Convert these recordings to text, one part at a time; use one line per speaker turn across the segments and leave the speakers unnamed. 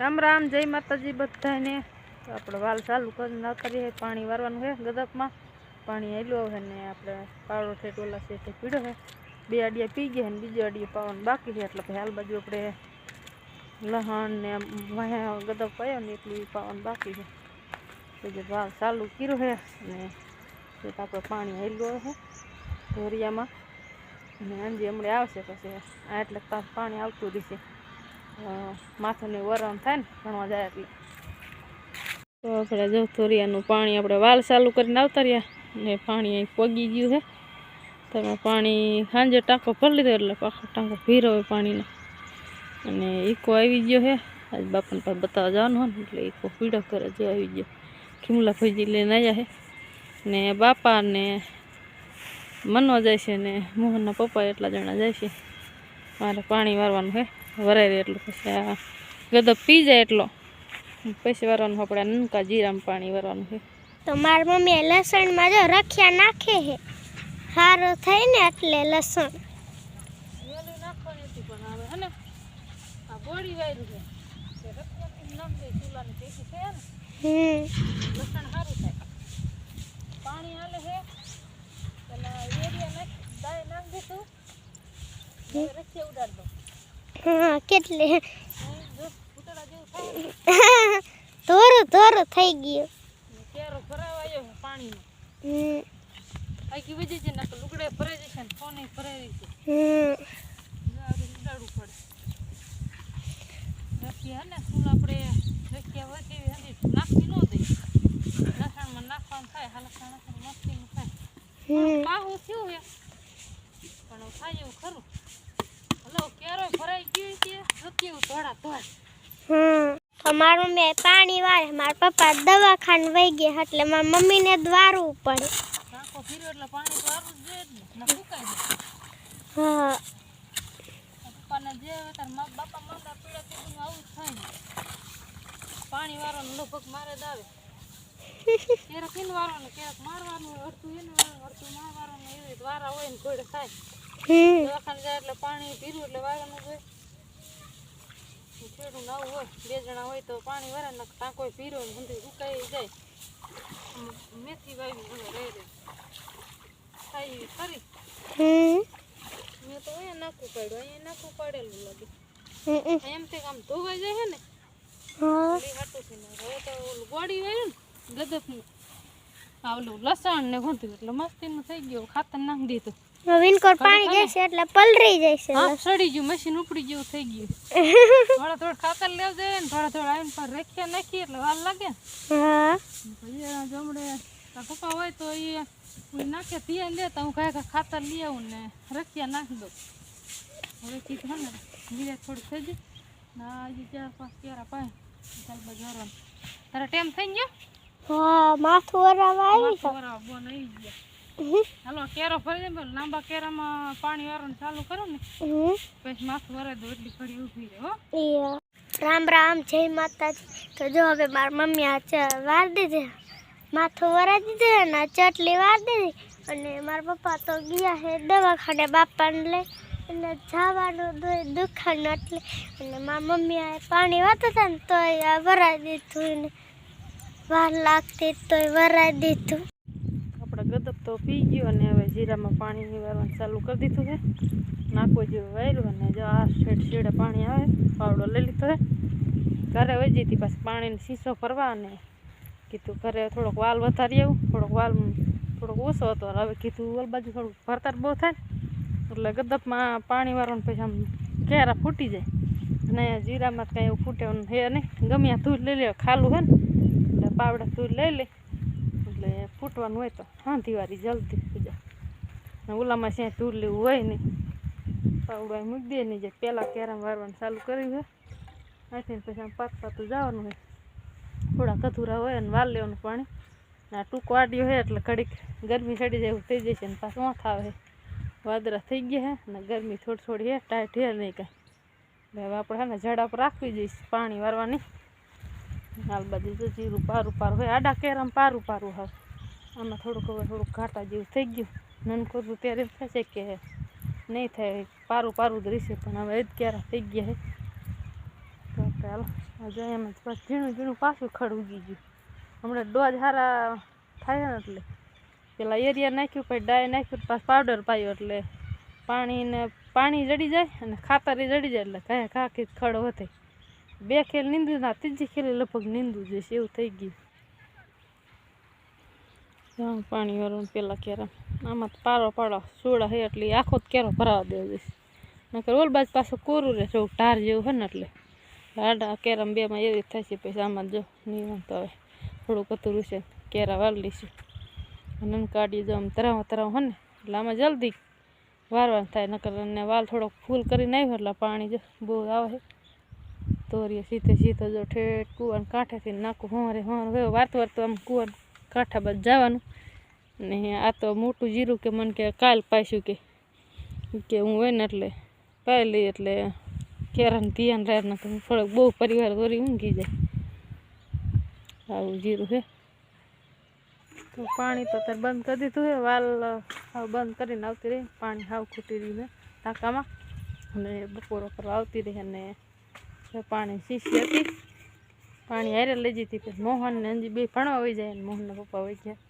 રામ રામ, જય માતાજી બધાને. તો આપણે વાલ ચાલુ કરીને આવતા રહીએ પાણી વારવાનું છે ગદપમાં પાણી હેલું છે ને આપણે પાવડો છે, ટોલા છે તે પીડ્યો છે. બે અડિયા પી ગયા ને બીજો અડિયો પાવાનું બાકી છે, એટલે પછી હાલ બાજુ આપણે લહણ ને વાહે ગદપ પાયો ને એટલું ઈ પાવાનું બાકી છે. તો જે વાલ ચાલુ કર્યું છે અને તે તો આપણે પાણી હેલું છે ધોરિયામાં અને અંજી હમણાં આવશે પછી, આ એટલે તાપ પાણી આવતું રહેશે માથાને વરણ થાય ને ભણવા જાય એટલે. તો આપણે જો થોરિયાનું પાણી આપણે વાલ ચાલુ કરીને આવતા રહ્યા ને પાણી અહીં પગી ગયું છે. તમે પાણી સાંજે ટાંકો ભરી લીધો એટલે પાછો ટાંકો ભીરો હોય પાણીનો. અને ઈકો આવી ગયો છે. આજ બાપાને પાસે બતાવવા જવાનું હોય ને એટલે ઈકો પીડો કરે જો આવી ગયો. ખીમલા ફોજી લઈને આવ્યા છે. ને બાપા ને મનવા જાય છે ને મોહનના પપ્પા એટલા જણા જાય છે. મારે પાણી વારવાનું છે. વરાય રહે એટલું પછી આ ગધો પી જાય એટલો. પછી વરવાનું આપણે નનકા જીરામાં પાણી વરવાનું છે
તો મારી મમ્મીએ લસણમાં જો રખિયા નાખે છે સારો થાય ને એટલે લસણ.
પણ હાલે છે એરિયા નાખી દાય નાખ દીધું. રખિયા ઉડાડ દો.
હા કેટલી? ધોરું ધોરું થઈ ગયું.
કેરો ભરાવા આવ્યો છે પાણીનો.
હમ.
આખી વજે છે ને લુગડે ભરાઈ જશે ને ફોને ભરાઈ છે
હમ.
ઉડાડવું પડે. રખિયા હે ને ફૂલ આપણે રખિયા વધી હજી નાખી ન દઈ લસણમાં નાખવાનું થાય હાલસા નાખવાનું મસ્તીનું થાય.
હમ.
પાહું થયું હે. પણ થાય એવું ખરું. હલો કેરો ભરાઈ ગયું છે રખિયું ધોળા ધોળ.
હમ તો મારી મમ્મી પાણી વાળે મારા પપ્પા દવાખાને વહી ગયા એટલે મારા મમ્મીને દ્વારવું પડે. હા.
મા પાણી વાળવાનું લગભગ મારે જ આવે. ક્યારેક એને વારવાનું ક્યારેક મારવાનું અડધું એને વારવાનું અડધું મારવાનું એવી દ્વારા હોય ને કોઈ થાય. એટલે પાણી પીરું એટલે વારવાનું હોય છેડું નવું હોય બે જણા હોય તો પાણી વરે ને ટાંકો પીરો ને ઊંધી સુકાઈ જાય. મેથી વાવી રહી રહી થાય ખરી. મેં તો અહીંયા નાખું પાડ્યું અહીંયા નાખું પાડેલું લાગે. એમ તે આમ ધોવાઈ જાય છે ને. હાટું છે ને હવે તો ઓલું ગોળી વાળ્યું ને ગદપનું આ ઓલું લસણ ને ઘોંધ્યું એટલે મસ્તીનું થઈ ગયું ખાતર નાખી દીધું.
વિનકોર પાણી જશે એટલે પલરી જશે
હા સડી ગયું મશીન ઉપડી ગયું થઈ ગયું. થોડા થોડા ખાતર લેવા જાય ને થોડા થોડા આવીને પર રેખે નાખીએ એટલે વાર લાગે.
હા.
જમડે પપ્પા હોય તો એ નાખે ધ્યાન લે તો હું કાંઈ કાંઈ ખાતર લઈ આવું ને રખિયા નાખી દઉં. હવે કીધું હે ને બીજા થોડું થઈ જાય ના હજી ચાર પાંચ કેરા પાય. ચાલ બાજુ તારા ટાઈમ થઈ ગયો?
હા માથું વરાવા આવી
માથું વરાવા બોન આવી ગયા. હાલો કેરો ફરી જાય લાંબા કેરામાં પાણી વારવાનું ચાલુ કરો ને. પછી માથું વરે દો એટલી ઘડી ઊભી રહે હો.
રામ રામ જય માતાજી. તો જો હવે મારી મમ્મી આ વાર દીધે. માથું વરા દીધે અને ચટલી વાર દીધી. અને મારા પપ્પા તો ગયા છે દવાખાને બાપાને લઈ. અને જવાનું દુ- દુખાનું એટલે. અને મારા મમ્મી આ પાણી વાતું હતા ને તોય આ વરાઈ દીધું ને. વાર લાગતી તોય વરાઈ દીધું.
ગદપ તો પી ગયો અને હવે જીરામાં પાણી વારવાનું ચાલુ કરી દીધું છે. નાખવું જેવું વાયરું અને જો આ શેડ શેડે પાણી આવે, પાવડો લઈ લીધો છે. ઘરે વહી જતી પાછી પાણીનો શીશો ભરવા અને કીધું ઘરે થોડોક વાલ વધારી આવું. થોડોક વાલ થોડોક ઓછો હતો હવે કીધું ઓલ બાજુ થોડુંક ભરતર બહુ થાય. એટલે ગદપમાં પાણી વારવાનું પછી આમ કેરા ફૂટી જાય. અને જીરામાં કાંઈ એવું ફૂટે હે નહીં. ગમે ત્યાં ધૂળ લઈ લે ખાલું હે ને. એટલે પાવડા ધૂળ લઈ લે. ફૂટવાનું હોય તો હાંધી વારી જલ્દી પૂજા ને ઓલામાં છે ધૂળ લેવું હોય નહીં પાવડા મૂકી દે નહીં જે પહેલાં કેરમ વારવાનું ચાલુ કર્યું છે. અહીંથી પછી આમ પાત પાતું જવાનું હોય. થોડા કથુરા હોય અને વાર લેવાનું પાણી. ને ટૂંકો આડ્યો હોય એટલે ઘડીક ગરમી ચડી જાય એવું થઈ જશે ને પાછું ઓથ આવે વાદરા થઈ ગયા હે ને ગરમી થોડી થોડી હે, ટાઈટ હે નહીં કાંઈ. હવે આપણે હે ને ઝાડા પર રાખવી જઈશ પાણી વારવાની. હાલ જો જીરું પારું પારું હોય. આડા કેરમ પારું પારું હવે. આમાં થોડુંક હવે થોડુંક ઘાટા જેવું થઈ ગયું. નનકો તો ત્યારે એમ થશે કે નહીં થાય, પારું પારું જ પણ હવે જ ક્યારે થઈ ગયા તો હાલો આજે એમ જ બસ ઝીણું ઝીણું પાછું ખડ ઉગી ગયું. હમણાં ડોઝ સારા થાય ને એટલે. પેલા એરિયા નાખ્યું, પછી ડાય નાખ્યું, પાછું પાવડર પાયો એટલે. પાણીને, પાણી જડી જાય અને ખાતર જડી જાય એટલે કાંઈ ખાખી ખડ વધે. બે ખેલ નીંદું ના ત્રીજી ખેલે લગભગ નીંદું જશે એવું થઈ ગયું. જાઉં પાણી વાળું પેલા કેરા આમાં તો પારો પાડો, સોડા હે એટલે આખો જ કેરો ભરાવા દેવો દઈશ નકર ઓલ બાજ પાછું કોરું રહે છે ટાર જેવું હોય ને એટલે. આડા કેરમ બેમાં એવી થાય છે પછી આમાં જો નહીં વાંધો હવે. થોડુંક કતુરું છે, કેરા વાળી લઈશું. અને કાઢી જો આમ તરાવ તરાવ હોય ને, એટલે આમાં જલ્દી વારવાનું થાય, નકર અને વાલ થોડોક ફૂલ કરીને આવ્યો એટલે પાણી જો બહુ આવે તોરીએ સીધે સીધો જો ઠેઠ કુવાને કાંઠેથી નાખું હોરે હોર હોય વારતું વારતું આમ કૂવાને. કાંઠા બાદ જવાનું. ને આ તો મોટું જીરું કે મને કે કાલ પાઈશું કે. કે હું હોય ને એટલે પાઈ લઈ એટલે કેરાને ધ્યાન રહે ને થોડોક બહુ પરિવાર દોરી ઊંઘી જાય. આવું જીરું છે. તો પાણી તો અત્યારે બંધ કરી દીધું છે. વાલ બંધ કરીને આવતી રહી. પાણી હાવ ખૂટી રહ્યું છે ટાંકામાં અને બપોરો પર આવતી રહી અને પાણી શીશી હતી. પાણી હારે લઈ જતી પછી મોહન ને અંજી બે ભણવા વહી જાય મોહનના પપ્પા હોય ગયા.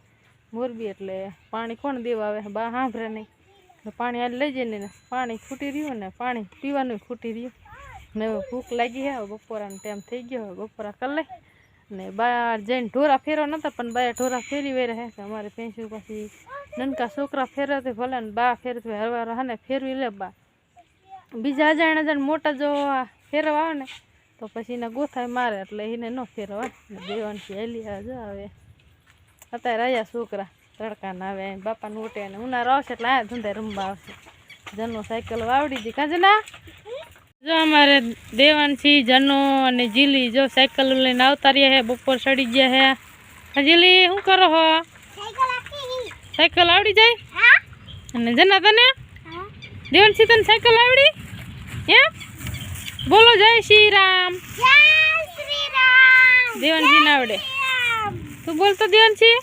મોરબી એટલે પાણી કોણ દેવા આવે? બા સાંભળે નહીં. પાણી હારે લઈ જઈને ને પાણી ખૂટી રહ્યું ને પાણી પીવાનું ખૂટી રહ્યું. ને ભૂખ લાગી હે બપોરાનો ટાઈમ થઈ ગયો, હવે બપોરા કરી લઈ. ને બહાર જઈને ઢોરા ફેરવા નતા, પણ બાય ઢોરા ફેરી વેરા હે અમારે પેન્સિલ પછી નનકા છોકરા ફેરવતી ભલે ને બા ફેરતી હરવાર હા ને ફેરવી લે બા. બીજા અજાણ અજાણ મોટા જો ફેરવા આવે ને તો પછી એને ગોથાય મારે એટલે એને ન ફેરવા દેવાનથી હેલી આવે જો આવે. અત્યારે આવ્યા છોકરા તડકા ના આવે બાપાને ઉઠે અને ઉનાળો આવશે એટલે આ ધંધે રમવા આવશે. જનો સાયકલ વાવડી દી કાંજના. જો અમારે દેવાનસી જનો અને જીલી જો સાયકલ લઈને આવતા રહ્યા હે બપોર ચડી ગયા હે. જીલી શું કરો હો? સાયકલ આવડી જાય? અને જના તને? દેવાનસી તને સાયકલ આવડી? હે? બોલો જય શ્રી રામ. દેવનજી ના આવડે. તું બોલતો દેવનજી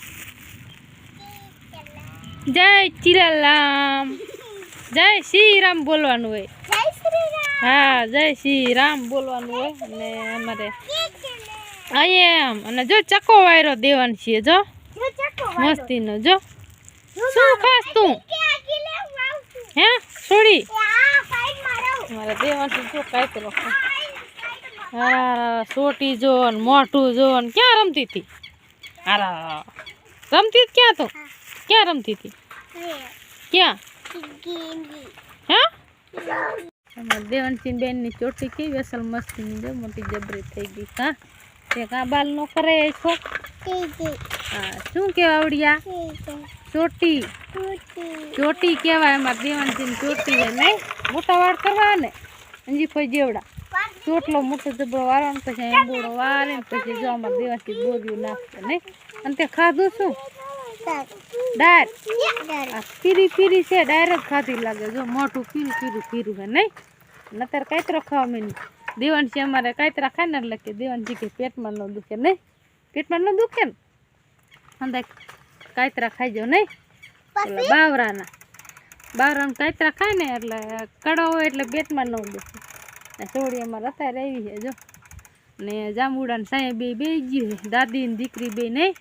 જય ચિરાલામ. જય શ્રી રામ બોલવાનું હોય. હા જય શ્રી રામ બોલવાનું હોય. અને અમારે અહીંયા એમ. અને જો ચકો વાયરો દેવાનું છીએ જો મસ્તીનો જો. શું ખાસ તું? હે? છોડી મારા. દેવાનું જો કાંઈ હા સોટી જો ને મોઢું જો ને ક્યાં રમતી હતી? હારા. રમતી ક્યાં તો? ક્યાં રમતી હતી? ક્યાં? હે? અમારે દેવનસિંહ બેનની ચોટી કેવી અસલ મસ્તીની જો મોટી જબરી થઈ ગઈ. હા? તે કાં બાલ નો કરે છો? શું કેવા આવડ્યા? ચોટી. ચોટી કહેવાય અમારે દેવનસિંહ ચોટી હોય નહીં? મોટા વાળ કરવા ને? અંજી ફઈ જેવડા. ચોટલો મોટો જબરો વાળવાનો પછી એંબોડો વારે ને પછી જો અમારે દેવાનજી બોર્યું નાખશે નહીં? અને તે ખાધું શું? આ પીરી પીરી છે ડાયરેક્ટ ખાધી લાગે. જો મોટું પીરું પીરું પીરું હે, નહીં? નતર કાંતરો ખાવા માંડી દેવાનજી અમારે કાંતરા ખાય ને એટલે કે દેવાનસી કે પેટમાં ન દુખે, નહીં? પેટમાં ન દુખે ને? અંદર કાયતરા ખાઈ જાવ નહીં? બાવરાના. બાવરાના કાયતરા ખાય ને એટલે કડો હોય એટલે પેટમાં ન બેસે. ને અમારે અત્યારે આવી છે જો. ને જાંબુડા ને સાંઈ બે બે ગયું છે. દાદી ને દીકરી બે નહીં.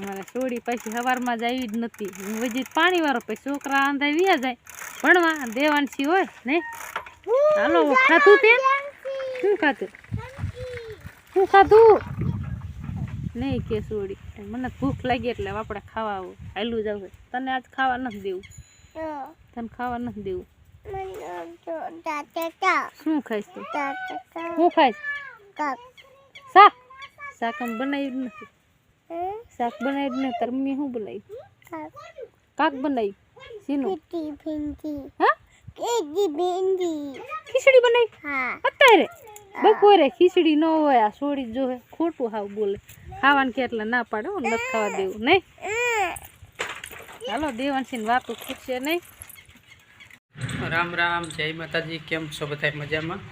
મારે સોડી પછી સવારમાં જ આવી જ નથી. વજી પાણીવાળો પછી છોકરા આંધા વ્યા જાય. ભણવા દેવાનસી હોય નહીં? હાલો ખાધું તે? શું ખાધું? શું ખાધું? નહીં કે સોડી. મને ભૂખ લાગી એટલે આપણે ખાવા આવું. હાલું જાવ તને આજ ખાવા નથી દેવું? તને ખાવા નથી દેવું? શું ખાઈશ તું? શું ખાઈશ? શાક. શાક? આમ બનાવ્યું જ નથી. શાક બનાવ્યું નથી. તાર મમ્મી શું બનાવ્યું? કાક બનાવ્યું? શીનું? હા? ખીચડી બનાવી? અત્યારે? બપોરે ખીચડી ન હોય આ છોડી જો હે ખોટું હાવ બોલે. ખાવાનું કે એટલે ના પાડે નથી ખાવા દેવું, નહીં? હાલો દેવાંશી વાતો ખૂટશે નહીં?
રામ રામ, જય માતાજી, કેમ છો બધા મજામાં?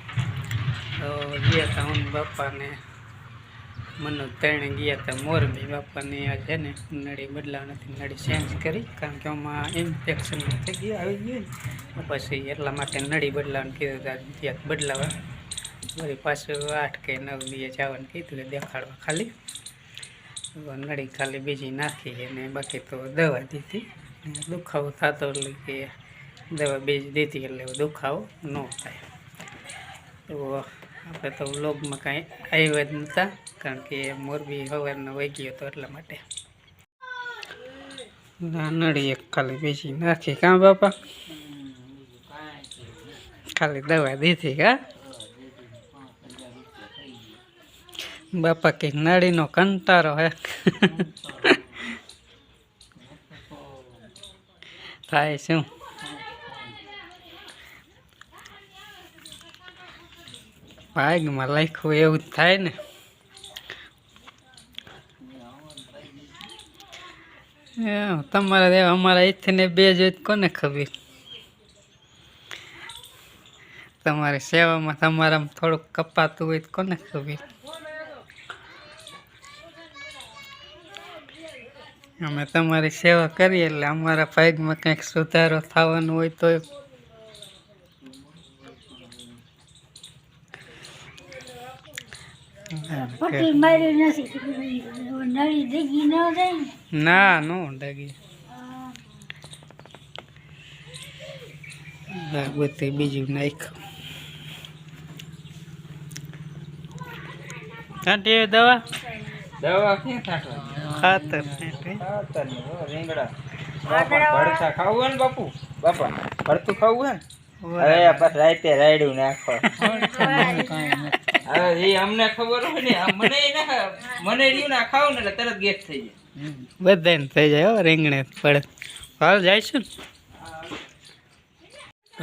તો ગયા હતા હું બાપાને મને ત્રણે ગયા હતા મોરબી. બાપાને આ છે ને, નળી બદલાવ નથી, નળી ચેન્જ કરી, કારણ કે આમાં ઇન્ફેક્શન થઈ ગયું, આવી ગયું પછી એટલા માટે નળી બદલાવાનું કીધું હતા ત્યાં બદલાવા વળી પાછું આઠ કે નવ દિવસ જવાનું કીધું દેખાડવા ખાલી. નળી ખાલી બીજી નાખી અને બાકી તો દવા દીધી. દુખાવો થતો એટલે કે દવા બીજી દીધી એટલે દુખાવો ન થાય. તો આપણે તો વ્લોગમાં કાંઈ આવ્યા જ નહોતા, કારણ કે મોરબી સવારનો વહી ગયો હતો એટલા માટે. નળી એક ખાલી બીજી નાખી. કાં બાપા? ખાલી દવા દીધી કા બાપા કે નાળીનો કંટારો હે. થાય શું? ભાગમાં લખ્યું એવું જ થાય ને. તમારા તમારે અમારા અહીંથી ને બે જોઈ કોને ખબર? તમારી સેવામાં, તમારામાં થોડુંક કપાતું હોય તો કોને ખબર? અમે તમારી સેવા કરીએ એટલે અમારા ભાગમાં કંઈક સુધારો થવાનો હોય તો
પટ્ટી મારી નથી નળી દીગી ન જાય ને?
ડગી બધું બીજું નાખ્યું. કાંટી દવા?
દવા ક્યાં
ખાતર
ખાતર રીંગણા. બાપા ખાવું હોય ને બાપુ? બાપા ભરતું ખાવું હોય ને? હવે બસ રાતે રાયડું નાખો. હવે એ અમને ખબર હોય ને મને ના મને રહ્યું ના ખાવું ને એટલે તરત ગેસ થઈ જાય.
બધાને થઈ જાય હો રીંગણે પડે. હાલ જઈશું ને.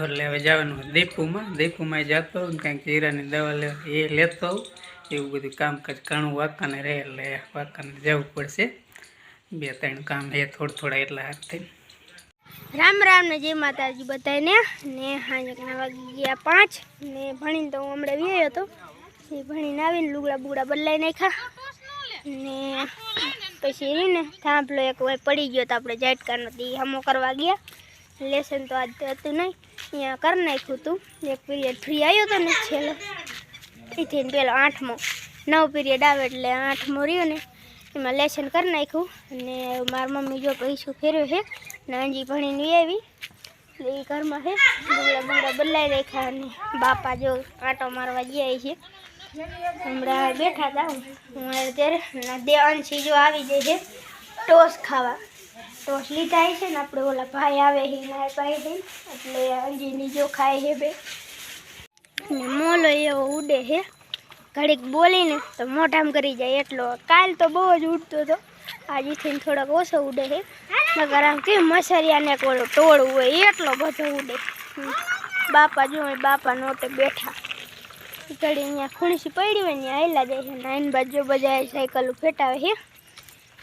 એટલે હવે જવાનું દીપુમાં દીપુમાં જતો કાંઈક હીરાની દવા લેવા એ લેતો એવું બધું કામકાજ ઘણું વાંકાને રહે એટલે વાંકાને જવું પડશે. બે ત્રણ કામ રહે થોડા થોડા એટલા હાથ થઈને.
રામ રામ ને જય માતાજી બધાને ને હાજકના વાગી ગયા પાંચ. ને ભણીને તો હું હમણાં વ્યાયો હતો. એ ભણીને આવીને લુગડા બુગડા બદલાઈ નાખ્યા. ને પછી રહીને થાંભલો એક વાર પડી ગયો તો આપણે જાટકાનો દી હમો કરવા ગયા. લેસન તો આજ હતું નહીં. અહીંયા કરી નાખ્યું હતું એક પીરિયડ ફ્રી આવ્યો હતો ને છેલ્લો. એથી ને પેલો આઠમો, નવ પીરિયડ આવે એટલે આઠમો રહ્યો ને, એમાં લેસન કરી નાખ્યું. અને મારી મમ્મી જો પૈસું ફેર્યો છે અંજી ભણીને આવી. એટલે એ ઘરમાં છે બુગડા બુગડા બદલાઈ રાખ્યા અને બાપા જો આંટો મારવા ગયા છે. હમણાં બેઠા હતા હું. અત્યારે દેવાંશી જો આવી જાય છે, ટોસ ખાવા. ટોસ લીધા છે ને આપણે ઓલા ભાઈ આવે છે ભાઈ છે એટલે અંજીની જો ખાય છે બે. ને મોલો એવો ઉડે છે. ઘડીક બોલીને તો મોઢામાં કરી જાય એટલો. કાલ તો બહુ જ ઉડતો હતો. આજથી થોડોક ઓછો ઉડે છે. મગર આમ કે મસરિયાને કોલો ટોળું હોય એટલો બધો ઉડે. બાપા જો બાપા નોટે બેઠા. ઘડી અહીંયા ખુણસી પડી હોય ને આવેલા જાય છે. નાઈન બાજુ બધા સાયકલ ફેટાવે છે.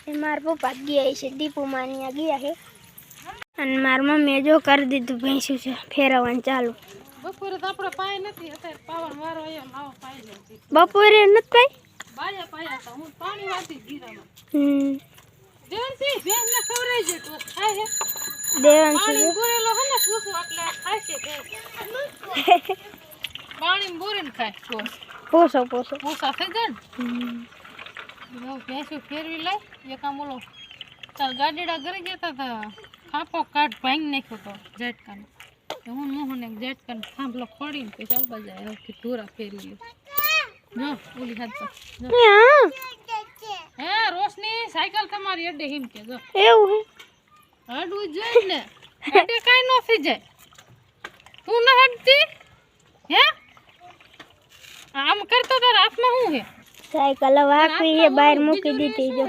એ મારા પપ્પા ગયા છે. દીપુમાં અહીંયા ગયા છે. અને મારા મમ્મીએ જો કરી દીધું ભેંસ્યું છે. ફેરવવાનું ચાલુ.
બપોરે તો આપણે પાય નથી અત્યારે પાવન વારો આવ્યો આવો પાય નથી
બપોરે નથી પાય?
બાયા પાયા હતા હું પાણી વાતી ગીરામાં.
હમ.
દેવનથી બેન ને ખવરાઈ છે તો ખાય હે
દેવાંશી
પાણી
જો
બોરેલો હે ને પૂછું એટલે ખાય છે કે પાણી બોરીને ખાય તો
પોસો પોસો.
પૂછા થઈ ગણ
હમ.
ભેંસું ફેરવી લઈ એક આમ ઓલો ચાલ ગાડીડા ઘરે જતા હતા ખાપો કાઢ ભાંગી નાખ્યો તો ઝટકાને. હું મોહન એક કરીને થાંભલો ખોડીને પછી ચાલવા જાય હવે ધોરા ફેરી લે જો ઓલી હાથ પર
હે
રોશની સાયકલ તમારી અડે હિમ કે જો.
એવું હે?
હડવું જોઈએ ને. અડે કાંઈ ન થઈ જાય. તું ન હડતી હે? આમ કરતો તારા હાથમાં શું હે?
સાયકલ વાકવી એ બહાર મૂકી દીધી જો.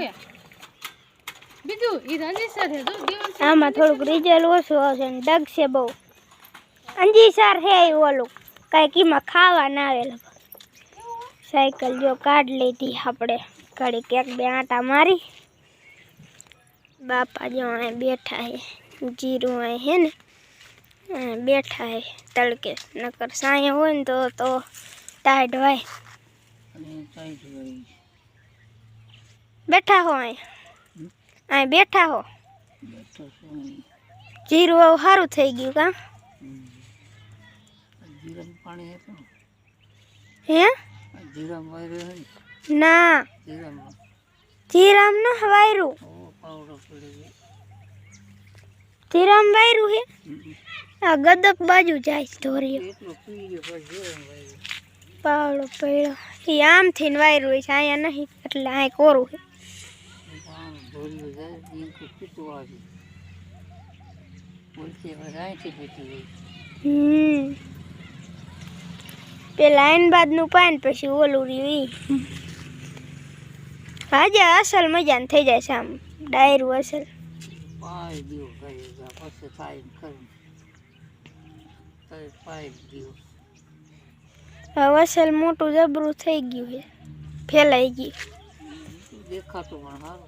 બીજું ઈ રજિસ્ટર હે જો
આમાં થોડુંક રિઝલ્ટ ઓછું આવશે ને ડગશે બહુ. અંજી સર હે ઈ ઓલું. કાંઈક એમાં ખાવા ના આવે લગભગ સાયકલ જો કાઢ લીધી આપણે. ઘડીક એક બે આંટા મારી. બાપા જો અહીં બેઠા હે. જીરું અહીં હે ને. અહીં બેઠા હે. તડકે. નકર સાંય હોય ને તો તો ટાઈટ હોય. બેઠા હો અહીં. અહીં બેઠા હો. જીરું હવે સારું થઈ ગયું કા? હે?
જીરામ વાયરો
ના.
જીરામાં.
જીરામ ન વાયરું.
પાવડો પડી
જીરામ વાયરું હે? આ ગદક બાજુ જાય ધોરીઓ. પાવડો પડ્યો. એ આમથી વાયરું હોય છે અહીંયા નહીં એટલે અહીં કોરું છે હમ. પેલા આઈન બાદનું પાન પછી ઓલું રહ્યું ઈ. આજે અસલ મજાનું થઈ જાય છે આમ ડાયરું અસલ.
પાય દીવો કરી પછી થાય એમ કરું તારે પાય દીવો
હવે અસલ મોટું જબરું થઈ ગયું છે. ફેલાઈ ગયું.
દેખાતું પણ સારું.